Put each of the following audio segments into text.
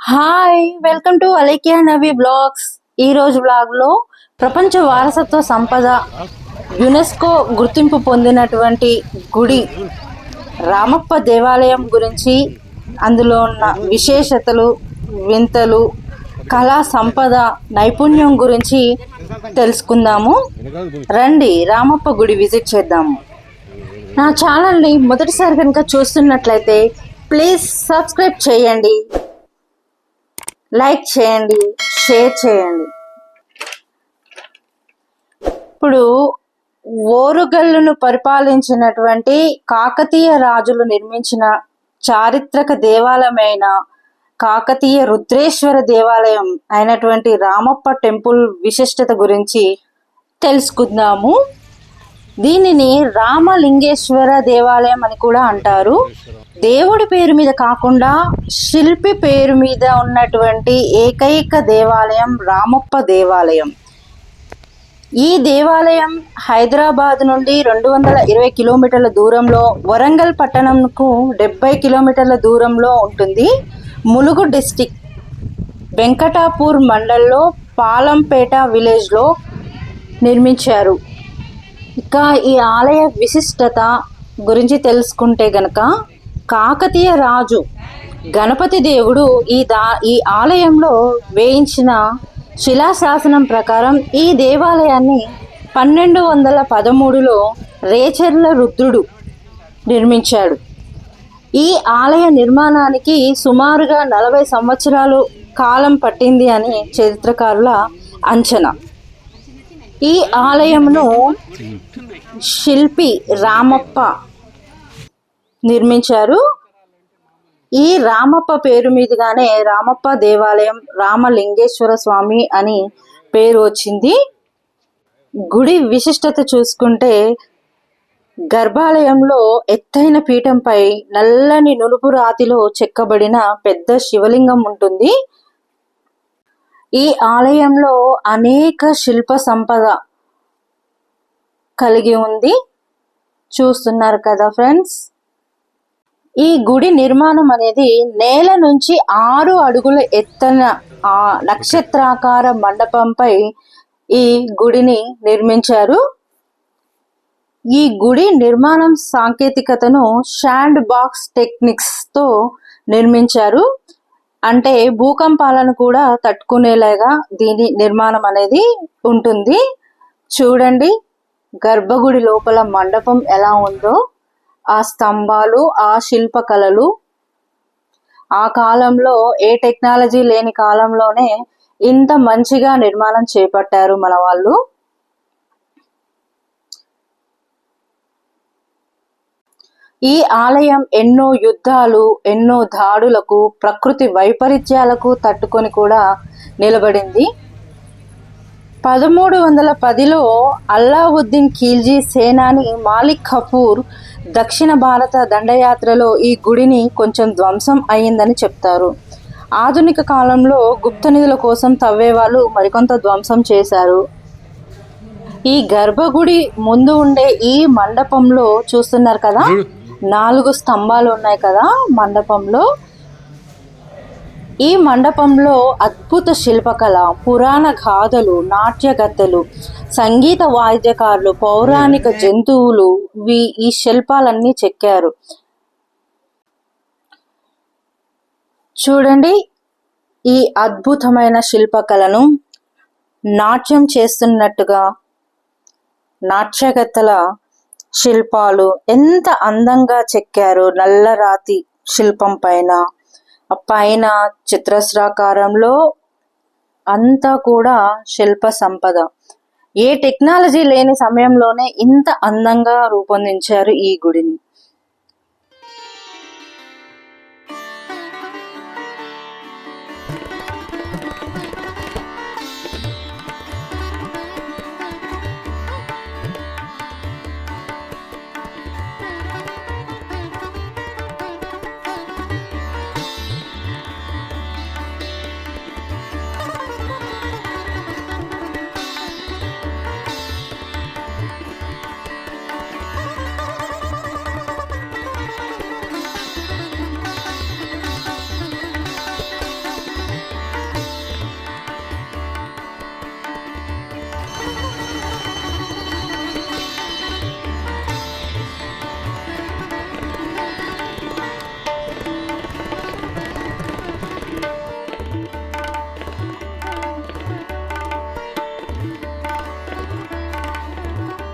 Hi welcome to Alekhya Navi blogs ఈ రోజు బ్లాగ్లో ప్రపంచ వారసత్వ సంపద యునెస్కో గుర్తింపు పొందినటువంటి గుడి రామప్ప దేవాలయం గురించి అందులో ఉన్న విశేషతలు వింతలు కళా సంపద నైపుణ్యం గురించి తెలుసుకుందాము. రండి రామప్ప గుడి విజిట్ చేద్దాము. నా ఛానల్ని మొదటిసారి కనుక చూస్తున్నట్లయితే ప్లీజ్ సబ్స్క్రైబ్ చేయండి. లైక్ చేయండి షేర్ చేయండి. ఇప్పుడు ఓరుగల్లును పరిపాలించినటువంటి కాకతీయ రాజులు నిర్మించిన చారిత్రక దేవాలయమైన కాకతీయ రుద్రేశ్వర దేవాలయం అయినటువంటి రామప్ప టెంపుల్ విశిష్టత గురించి తెలుసుకుందాము. దీనిని రామలింగేశ్వర దేవాలయం అని కూడా అంటారు. దేవుడి పేరు మీద కాకుండా శిల్పి పేరు మీద ఉన్నటువంటి ఏకైక దేవాలయం రామప్ప దేవాలయం. ఈ దేవాలయం హైదరాబాద్ నుండి రెండు వందల ఇరవై కిలోమీటర్ల దూరంలో వరంగల్ పట్టణంకు డెబ్బై కిలోమీటర్ల దూరంలో ఉంటుంది. ములుగు డిస్టిక్ వెంకటాపూర్ మండల్లో పాలంపేట విలేజ్లో నిర్మించారు. ఇక ఈ ఆలయ విశిష్టత గురించి తెలుసుకుంటే గనక కాకతీయ రాజు గణపతి దేవుడు ఈ దా ఈ ఆలయంలో వేయించిన శిలాశాసనం ప్రకారం ఈ దేవాలయాన్ని పన్నెండు వందల పదమూడులో రేచర్ల రుద్రుడు నిర్మించాడు. ఈ ఆలయ నిర్మాణానికి సుమారుగా నలభై సంవత్సరాలు కాలం పట్టింది అని చరిత్రకారుల అంచనా. ఈ ఆలయమును శిల్పి రామప్ప నిర్మించారు. ఈ రామప్ప పేరు మీదుగానే రామప్ప దేవాలయం రామలింగేశ్వర స్వామి అని పేరు వచ్చింది. గుడి విశిష్టత చూసుకుంటే గర్భాలయంలో ఎత్తైన పీఠంపై నల్లని నునుపు రాతిలో చెక్కబడిన పెద్ద శివలింగం ఉంటుంది. ఈ ఆలయంలో అనేక శిల్ప సంపద కలిగి ఉంది. చూస్తున్నారు కదా ఫ్రెండ్స్. ఈ గుడి నిర్మాణం అనేది నేల నుంచి ఆరు అడుగుల ఎత్తన ఆ నక్షత్రాకార మండపంపై ఈ గుడిని నిర్మించారు. ఈ గుడి నిర్మాణం సాంకేతికతను షాండ్ బాక్స్ టెక్నిక్స్తో నిర్మించారు. అంటే భూకంపాలను కూడా తట్టుకునేలాగా దీని నిర్మాణం అనేది ఉంటుంది. చూడండి. గర్భగుడి లోపల మండపం ఎలా ఉందో ఆ స్తంభాలు ఆ శిల్పకళలు. ఆ కాలంలో ఏ టెక్నాలజీ లేని కాలంలోనే ఇంత మంచిగా నిర్మాణం చేపట్టారు మన వాళ్ళు. ఈ ఆలయం ఎన్నో యుద్ధాలు ఎన్నో దాడులకు ప్రకృతి వైపరీత్యాలకు తట్టుకొని కూడా నిలబడింది. పదమూడు వందల పదిలో అల్లావుద్దీన్ ఖిల్జీ సేనాని మాలిక్ కపూర్ దక్షిణ భారత దండయాత్రలో ఈ గుడిని కొంచెం ధ్వంసం అయ్యిందని చెప్తారు. ఆధునిక కాలంలో గుప్త నిధుల కోసం తవ్వేవాళ్ళు మరికొంత ధ్వంసం చేశారు. ఈ గర్భగుడి ముందు ఉండే ఈ మండపంలో చూస్తున్నారు కదా? నాలుగు స్తంభాలు ఉన్నాయి కదా మండపంలో. ఈ మండపంలో అద్భుత శిల్పకళ పురాణ గాథలు నాట్యగత్తెలు సంగీత వాయిద్యకారులు పౌరాణిక జంతువులు ఈ శిల్పాలన్నీ చెక్కారు. చూడండి ఈ అద్భుతమైన శిల్పకళను నాట్యం చేస్తున్నట్టుగా నాట్యగత్తెల శిల్పాలు ఎంత అందంగా చెక్కారు నల్లరాతి శిల్పం పైన. పైన చిత్రస్రాకారంలో అంతా కూడా శిల్ప సంపద. ఏ టెక్నాలజీ లేని సమయంలోనే ఇంత అందంగా రూపొందించారు ఈ గుడిని.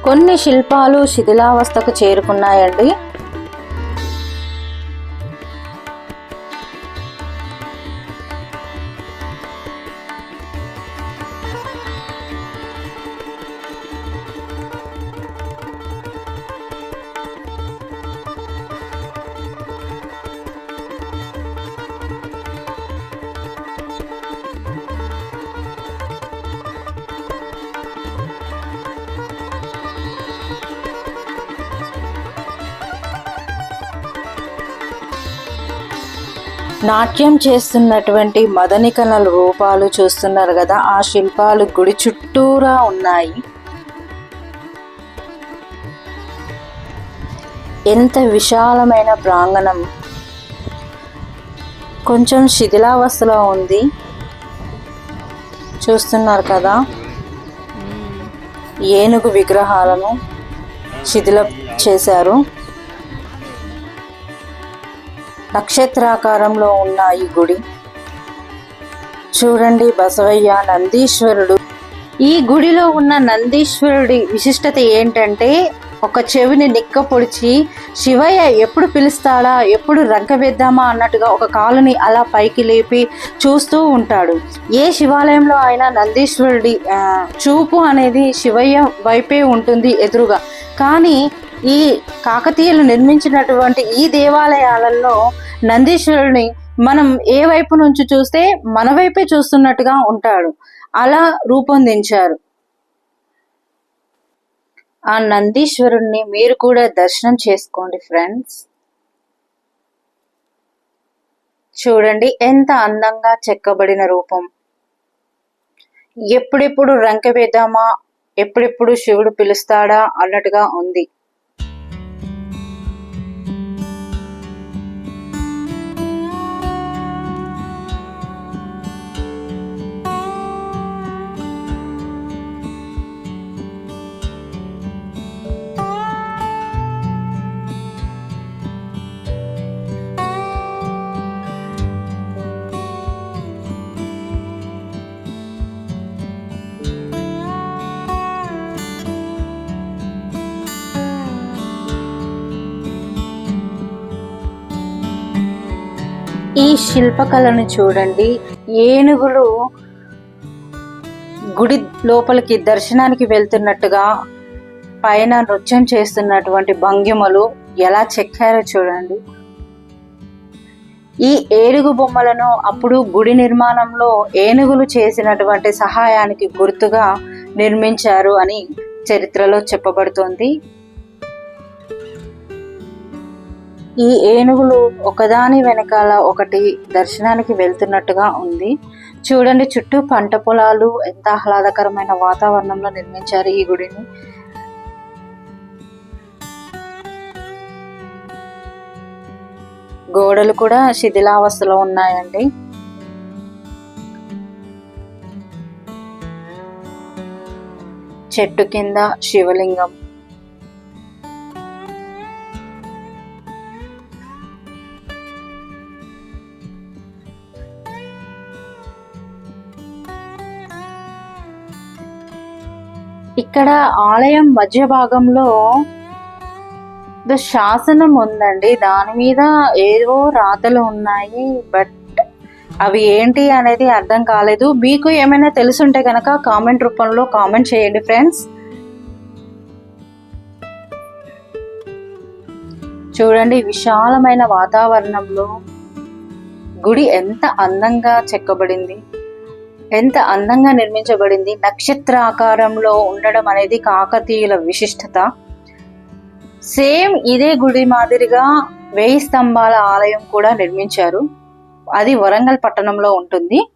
కొన్ని శిల్పాలు శిథిలావస్థకు చేరుకున్నాయండి. నాట్యం చేస్తున్నటువంటి మదనికల రూపాలు చూస్తున్నారు కదా ఆ శిల్పాలు గుడి చుట్టూరా ఉన్నాయి. ఎంత విశాలమైన ప్రాంగణం. కొంచెం శిథిలావస్థలో ఉంది. చూస్తున్నారు కదా. ఏనుగు విగ్రహాలను శిథిల చేశారు. నక్షత్రాకారంలో ఉన్న ఈ గుడి. చూడండి బసవయ్య నందీశ్వరుడు. ఈ గుడిలో ఉన్న నందీశ్వరుడి విశిష్టత ఏంటంటే ఒక చెవిని నిక్క పొడిచి శివయ్య ఎప్పుడు పిలుస్తాడా? ఎప్పుడు రంక వేద్దామా? అన్నట్టుగా ఒక కాలుని అలా పైకి లేపి చూస్తూ ఉంటాడు. ఏ శివాలయంలో అయినా నందీశ్వరుడి చూపు అనేది శివయ్య వైపే ఉంటుంది ఎదురుగా. కానీ ఈ కాకతీయులు నిర్మించినటువంటి ఈ దేవాలయాలలో నందీశ్వరుని మనం ఏ వైపు నుంచి చూస్తే మన వైపే చూస్తున్నట్టుగా ఉంటాడు. అలా రూపొందించారు. ఆ నందీశ్వరుణ్ణి మీరు కూడా దర్శనం చేసుకోండి ఫ్రెండ్స్. చూడండి ఎంత అందంగా చెక్కబడిన రూపం. ఎప్పుడెప్పుడు రంక వేద్దామా? ఎప్పుడెప్పుడు శివుడు పిలుస్తాడా? అన్నట్టుగా ఉంది. ఈ శిల్పకళను చూడండి. ఏనుగులు గుడి లోపలికి దర్శనానికి వెళ్తున్నట్టుగా పైన నృత్యం చేస్తున్నటువంటి భంగిమలు ఎలా చెక్కారో చూడండి. ఈ ఏనుగు బొమ్మలను అప్పుడు గుడి నిర్మాణంలో ఏనుగులు చేసినటువంటి సహాయానికి గుర్తుగా నిర్మించారు అని చరిత్రలో చెప్పబడుతోంది. ఈ ఏనుగులు ఒకదాని వెనకాల ఒకటి దర్శనానికి వెళ్తున్నట్టుగా ఉంది. చూడండి చుట్టూ పంట పొలాలు ఎంత ఆహ్లాదకరమైన వాతావరణంలో నిర్మించారు ఈ గుడిని. గోడలు కూడా శిథిలావస్థలో ఉన్నాయండి. చెట్టు కింద శివలింగం. ఇక్కడ ఆలయం మధ్య భాగంలో ద శాసనం ఉందండి. దాని మీద ఏవో రాతలు ఉన్నాయి. బట్ అవి ఏంటి అనేది అర్థం కాలేదు. మీకు ఏమైనా తెలుసుంటే కనుక కామెంట్ రూపంలో కామెంట్ చేయండి ఫ్రెండ్స్. చూడండి విశాలమైన వాతావరణంలో గుడి ఎంత అందంగా చెక్కబడింది. ఎంత అందంగా నిర్మించబడింది. నక్షత్ర ఆకారంలో ఉండడం అనేది కాకతీయుల విశిష్టత. సేమ్ ఇదే గుడి మాదిరిగా వేయి స్తంభాల ఆలయం కూడా నిర్మించారు. అది వరంగల్ పట్టణంలో ఉంటుంది.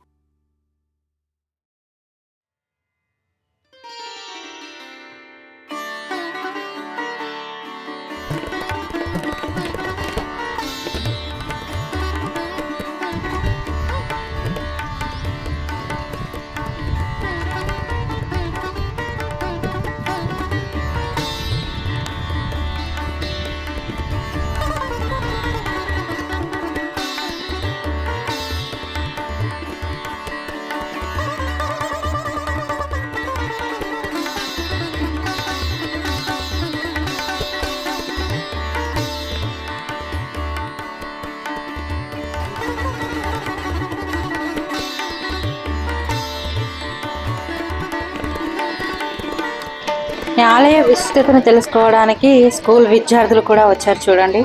ఆలయ విశిష్టతను తెలుసుకోవడానికి స్కూల్ విద్యార్థులు కూడా వచ్చారు చూడండి.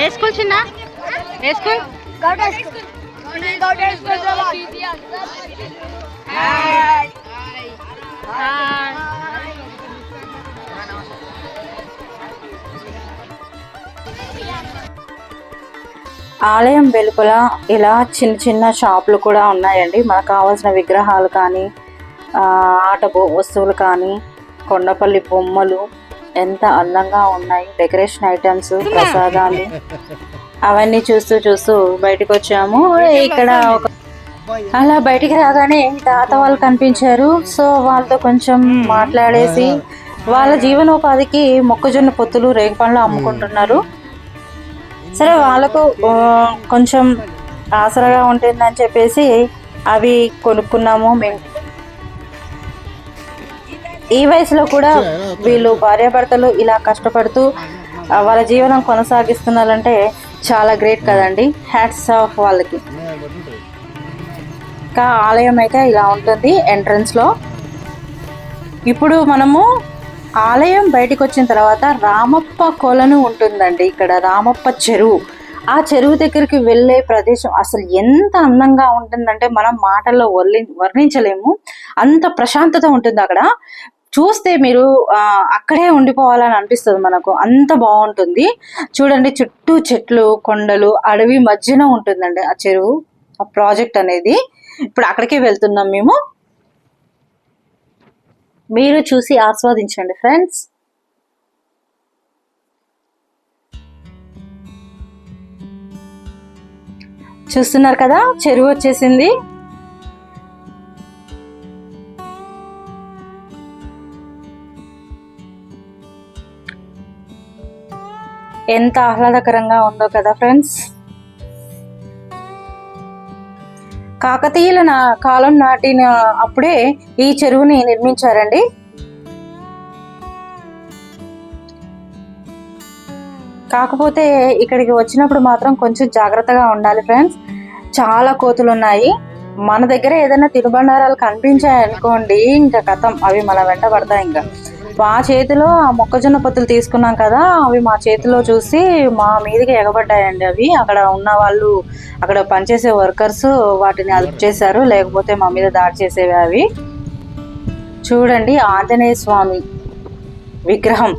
ఏ స్కూల్ చిన్న? ఏ school? Gowda school. Gowda school. ఆలయం వెలుపల ఇలా చిన్న చిన్న షాపులు కూడా ఉన్నాయండి. మనకు కావాల్సిన విగ్రహాలు కానీ ఆట వస్తువులు కానీ కొండపల్లి బొమ్మలు ఎంత అందంగా ఉన్నాయి. డెకరేషన్ ఐటమ్స్ ప్రసాదాలు. అవన్నీ చూస్తూ చూస్తూ బయటకు వచ్చాము ఇక్కడ ఒక అలా బయటికి రాగానే తాత వాళ్ళు కనిపించారు. సో వాళ్ళతో కొంచెం మాట్లాడేసి వాళ్ళ జీవనోపాధికి మొక్కజొన్న పొత్తులు రేగిపండ్లు అమ్ముకుంటున్నారు. సరే వాళ్ళకు కొంచెం ఆసరగా ఉంటుందని చెప్పేసి అవి కొనుక్కున్నాము మేము. ఈ వయసులో కూడా వీళ్ళు భార్యాభర్తలు ఇలా కష్టపడుతూ వాళ్ళ జీవనం కొనసాగిస్తున్నారంటే చాలా గ్రేట్ కదండి. హ్యాట్స్ ఆఫ్ వాళ్ళకి. ఇంకా ఆలయం అయితే ఇలా ఉంటుంది ఎంట్రన్స్లో ఇప్పుడు మనము ఆలయం బయటకు వచ్చిన తర్వాత రామప్ప కొలను ఉంటుందండి ఇక్కడ రామప్ప చెరువు. ఆ చెరువు దగ్గరికి వెళ్ళే ప్రదేశం అసలు ఎంత అందంగా ఉంటుందంటే మనం మాటల్లో వర్ణి వర్ణించలేము. అంత ప్రశాంతత ఉంటుంది అక్కడ. చూస్తే మీరు అక్కడే ఉండిపోవాలని అనిపిస్తుంది మనకు. అంత బాగుంటుంది. చూడండి చుట్టూ చెట్లు కొండలు అడవి మధ్యన ఉంటుందండి ఆ చెరువు ఆ ప్రాజెక్ట్ అనేది. ఇప్పుడు అక్కడికే వెళ్తున్నాం మేము. మీరు చూసి ఆస్వాదించండి ఫ్రెండ్స్. చూస్తున్నారు కదా చెరువు వచ్చేసింది. ఎంత ఆహ్లాదకరంగా ఉందో కదా ఫ్రెండ్స్. కాకతీయుల నా కాలం నాటిన అప్పుడే ఈ చెరువుని నిర్మించారండి. కాకపోతే ఇక్కడికి వచ్చినప్పుడు మాత్రం కొంచెం జాగ్రత్తగా ఉండాలి ఫ్రెండ్స్. చాలా కోతులు ఉన్నాయి మన దగ్గర ఏదైనా తినుబండారాలు కనిపించాయి అనుకోండి ఇంకా కథం అవి మన వెంట పడతాయి ఇంకా. మా చేతిలో ఆ మొక్కజొన్న పొత్తులు తీసుకున్నాం కదా అవి మా చేతిలో చూసి మా మీదకి ఎగబడ్డాయండి అవి. అక్కడ ఉన్న వాళ్ళు అక్కడ పనిచేసే వర్కర్స్ వాటిని అదుపు చేశారు లేకపోతే మా మీద దాడి చేసేవి అవి. చూడండి ఆంజనేయ స్వామి విగ్రహం.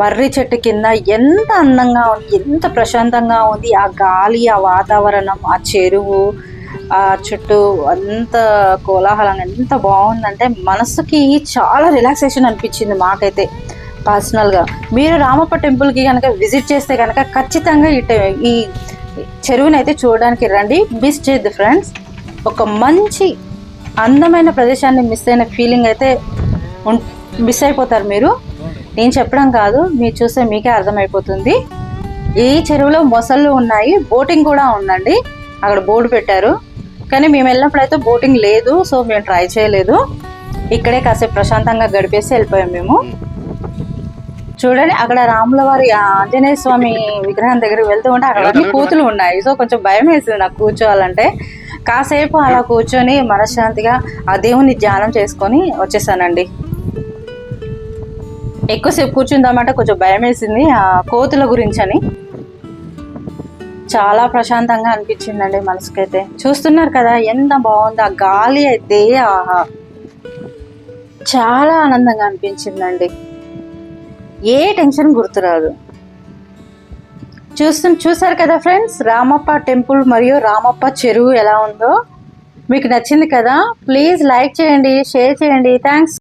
మర్రి చెట్టు కింద ఎంత అందంగా ఉంది ఎంత ప్రశాంతంగా ఉంది. ఆ గాలి ఆ వాతావరణం ఆ చెరువు ఆ చుట్టూ అంత కోలాహలంగా ఎంత బాగుందంటే మనసుకి చాలా రిలాక్సేషన్ అనిపించింది మాకైతే పర్సనల్గా మీరు రామప్ప టెంపుల్కి కనుక విజిట్ చేస్తే కనుక ఖచ్చితంగా ఈ ఈ చెరువుని అయితే చూడడానికి రండి. మిస్ చేయద్దు ఫ్రెండ్స్ ఒక మంచి అందమైన ప్రదేశాన్ని మిస్ అయిన ఫీలింగ్ అయితే ఉం- మిస్ అయిపోతారు మీరు. నేను చెప్పడం కాదు మీరు చూస్తే మీకే అర్థమైపోతుంది. ఈ చెరువులో మొసళ్ళు ఉన్నాయి బోటింగ్ కూడా ఉందండి. అక్కడ బోర్డు పెట్టారు. కానీ మేము వెళ్ళినప్పుడు అయితే బోటింగ్ లేదు సో మేము ట్రై చేయలేదు. ఇక్కడే కాసేపు ప్రశాంతంగా గడిపేసి వెళ్ళిపోయాం మేము. చూడండి అక్కడ రాముల వారి ఆంజనేయ స్వామి విగ్రహం దగ్గరికి వెళ్తూ ఉంటే అక్కడ కూతులు ఉన్నాయి. సో కొంచెం భయం వేసింది నాకు కూర్చోవాలంటే. కాసేపు అలా కూర్చొని మనశ్శాంతిగా ఆ దేవుని ధ్యానం చేసుకొని వచ్చేసానండి. ఎక్కువసేపు కూర్చుందామంటే కొంచెం భయం వేసింది ఆ కోతుల గురించి అని. చాలా ప్రశాంతంగా అనిపించిందండి మనసుకైతే. చూస్తున్నారు కదా ఎంత బాగుంది ఆ గాలి అయితే ఆహా. చాలా ఆనందంగా అనిపించిందండి. ఏ టెన్షన్ గుర్తురాదు. చూస్తు చూసారు కదా ఫ్రెండ్స్ రామప్ప టెంపుల్ మరియు రామప్ప చెరువు ఎలా ఉందో? మీకు నచ్చింది కదా? ప్లీజ్ లైక్ చేయండి షేర్ చేయండి. థ్యాంక్స్.